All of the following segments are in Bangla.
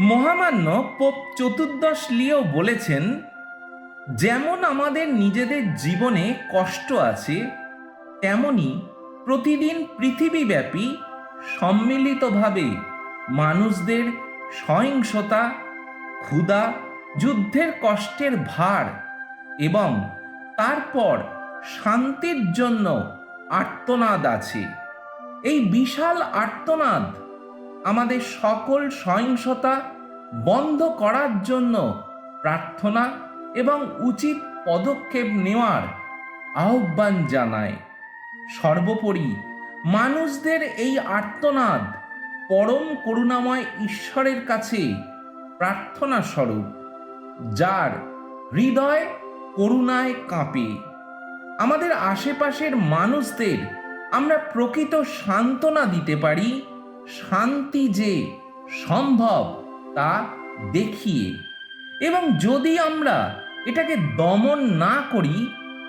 মহামান্য পোপ চতুর্দশ লিও বলেছেন, যেমন আমাদের নিজেদের জীবনে কষ্ট আছে, তেমনি প্রতিদিন পৃথিবীব্যাপী সম্মিলিতভাবে মানুষদের সহিংসতা, ক্ষুধা, যুদ্ধের কষ্টের ভার এবং তারপর শান্তির জন্য আর্তনাদ আছে। এই বিশাল আর্তনাদ আমাদের সকল সহিংসতা বন্ধ করার জন্য প্রার্থনা এবং উচিত পদক্ষেপ নেওয়ার আহ্বান জানায়। সর্বোপরি মানুষদের এই আর্তনাদ পরম করুণাময় ঈশ্বরের কাছে প্রার্থনা স্বরূপ যার হৃদয় করুণায় কাঁপে। আমাদের আশেপাশের মানুষদের আমরা প্রকৃত সান্ত্বনা দিতে পারি শান্তি যে সম্ভব, তা দেখিয়ে। এবং যদি আমরা এটাকে দমন না করি,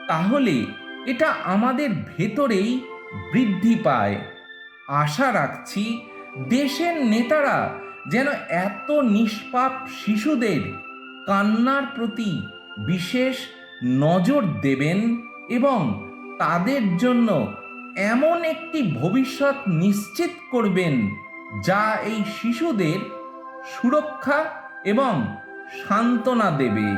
তাহলে এটা আমাদের ভেতরেই বৃদ্ধি পায়। আশা রাখছি, দেশের নেতারা যেন এত নিষ্পাপ শিশুদের কান্নার প্রতি বিশেষ নজর দেবেন এবং তাদের জন্য এমন একটি ভবিষ্যৎ নিশ্চিত করবেন যা এই শিশুদের সুরক্ষা এবং সান্ত্বনা দেবে।